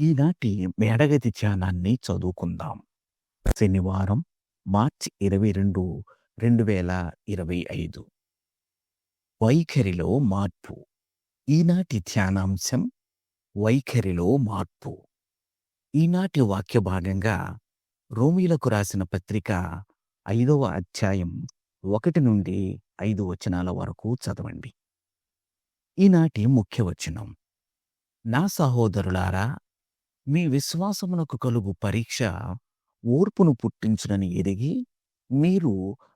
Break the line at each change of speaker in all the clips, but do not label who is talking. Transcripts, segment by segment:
ఈనాటి మేడగది ధ్యానాన్ని చదువుకుందాం. శనివారం మార్చి ఇరవై రెండు రెండు వేల ఇరవై ఐదు. వైఖరిలో మార్పు. ఈనాటి ధ్యానాంశం వైఖరిలో మార్పు. ఈనాటి వాక్య భాగంగా రోమీలకు రాసిన పత్రిక ఐదవ అధ్యాయం ఒకటి నుండి ఐదు వచనాల వరకు చదవండి. ఈనాటి ముఖ్య వచనం. నా సహోదరులారా మీ విశ్వాసమునకు కలుగు పరీక్ష ఓర్పును పుట్టించునని ఎరిగి మీరు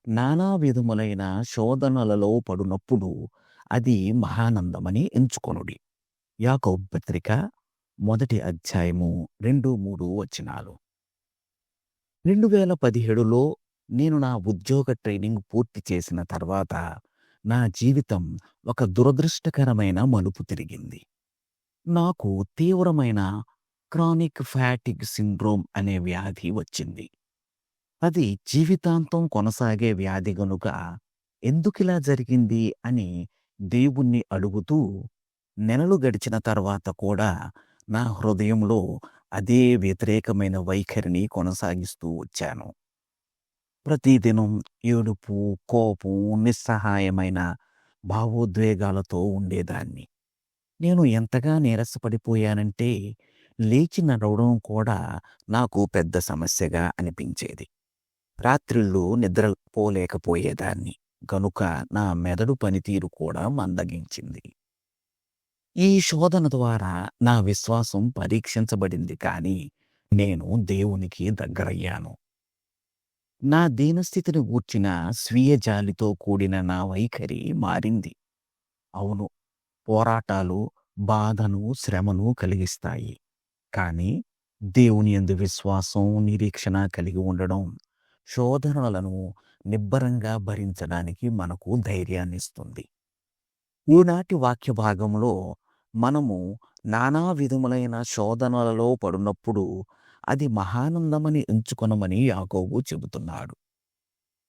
నానా విధములైన శోధనలలో పడునప్పుడు అది మహానందమని ఎంచుకొనుడి. యాకోబు పత్రిక మొదటి అధ్యాయము రెండు మూడు వచనాలు. రెండు వేల పదిహేడులో నేను నా ఉద్యోగ ట్రైనింగ్ పూర్తి చేసిన తర్వాత నా జీవితం ఒక దురదృష్టకరమైన మలుపు తిరిగింది. నాకు తీవ్రమైన క్రానిక్ ఫ్యాటిగ్ సిండ్రోమ్ అనే వ్యాధి వచ్చింది. అది జీవితాంతం కొనసాగే వ్యాధి గనుక ఎందుకిలా జరిగింది అని దేవుణ్ణి అడుగుతూ నెలలు గడిచిన తర్వాత కూడా నా హృదయంలో అదే వ్యతిరేకమైన వైఖరిని కొనసాగిస్తూ వచ్చాను. ప్రతిదినం ఏడుపు కోపం నిస్సహాయమైన భావోద్వేగాలతో ఉండేదాన్ని. నేను ఎంతగా నీరసపడిపోయానంటే లేచి నడవడం కూడా నాకు పెద్ద సమస్యగా అనిపించేది. రాత్రిళ్ళు నిద్రపోలేకపోయేదాన్ని గనుక నా మెదడు పనితీరు కూడా మందగించింది. ఈ శోధన ద్వారా నా విశ్వాసం పరీక్షించబడింది కానీ నేను దేవునికి దగ్గరయ్యాను. నా దీనస్థితిని గూర్చిన స్వీయ జాలితో కూడిన నా వైఖరి మారింది. అవును పోరాటాలు బాధను శ్రమను కలిగిస్తాయి. కానీ దేవుని యందు విశ్వాసం నిరీక్షణ కలిగి ఉండడం శోధనలను నిబ్బరంగా భరించడానికి మనకు ధైర్యాన్ని ఇస్తుంది. ఈనాటి వాక్య భాగంలో మనము నానా విధములైన శోధనలలో పడినప్పుడు అది మహానందమని ఎంచుకొనమని యాకోబు చెబుతున్నాడు.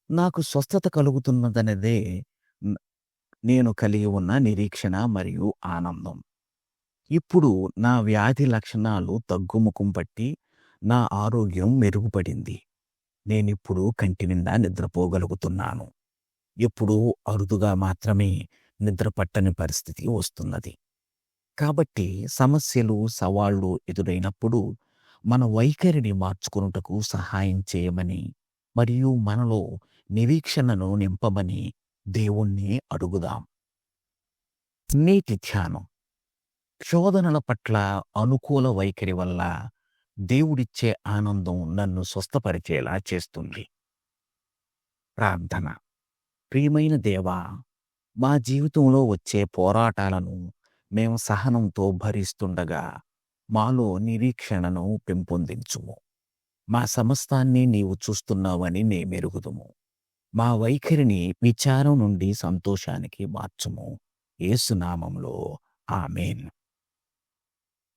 నాకు స్వస్థత కలుగుతున్నదనేదే నేను కలిగి ఉన్న నిరీక్షణ మరియు ఆనందం. ఇప్పుడు నా వ్యాధి లక్షణాలు తగ్గుముఖం పట్టి నా ఆరోగ్యం మెరుగుపడింది. నేనిప్పుడు కంటి నిండా నిద్రపోగలుగుతున్నాను. ఎప్పుడూ అరుదుగా మాత్రమే నిద్ర పట్టని పరిస్థితి వస్తున్నది. కాబట్టి సమస్యలు సవాళ్ళు ఎదురైనప్పుడు మన వైఖరిని మార్చుకొనుటకు సహాయం చేయమని మరియు మనలో నిరీక్షణను నింపమని దేవుణ్ణి అడుగుదాం. నేటి ధ్యానం. శోధనల పట్ల అనుకూల వైఖరి వల్ల దేవుడిచ్చే ఆనందం నన్ను స్వస్థపరిచేలా చేస్తుంది. ప్రార్థన. ప్రియమైన దేవా మా జీవితంలో వచ్చే పోరాటాలను మేము సహనంతో భరిస్తుండగా మాలో నిరీక్షణను పెంపొందించుము. మా సమస్తాన్ని నీవు చూస్తున్నావని నే మెరుగుదుము మా వైఖరిని విచారం నుండి సంతోషానికి మార్చుము. ఏసునామంలో ఆమెన్.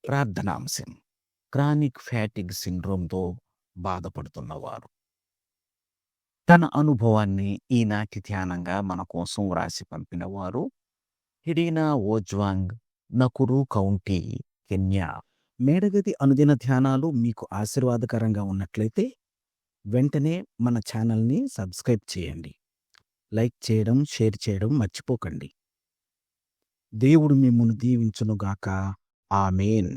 ప్రార్థనాంశం. క్రానిక్ ఫ్యాటిక్ సిండ్రోమ్తో బాధపడుతున్నవారు. తన అనుభవాన్ని ఈనాటి ధ్యానంగా మన కోసం వ్రాసి పంపినవారు హిడీనా ఓజ్వాంగ్ నకురు కౌంటీ కెన్యా. మేడగది అనుదిన ధ్యానాలు మీకు ఆశీర్వాదకరంగా ఉన్నట్లయితే వెంటనే మన ఛానల్ని సబ్స్క్రైబ్ చేయండి. లైక్ చేయడం షేర్ చేయడం మర్చిపోకండి. దేవుడు మిమ్మల్ని దీవించునుగాక. ఆమెన్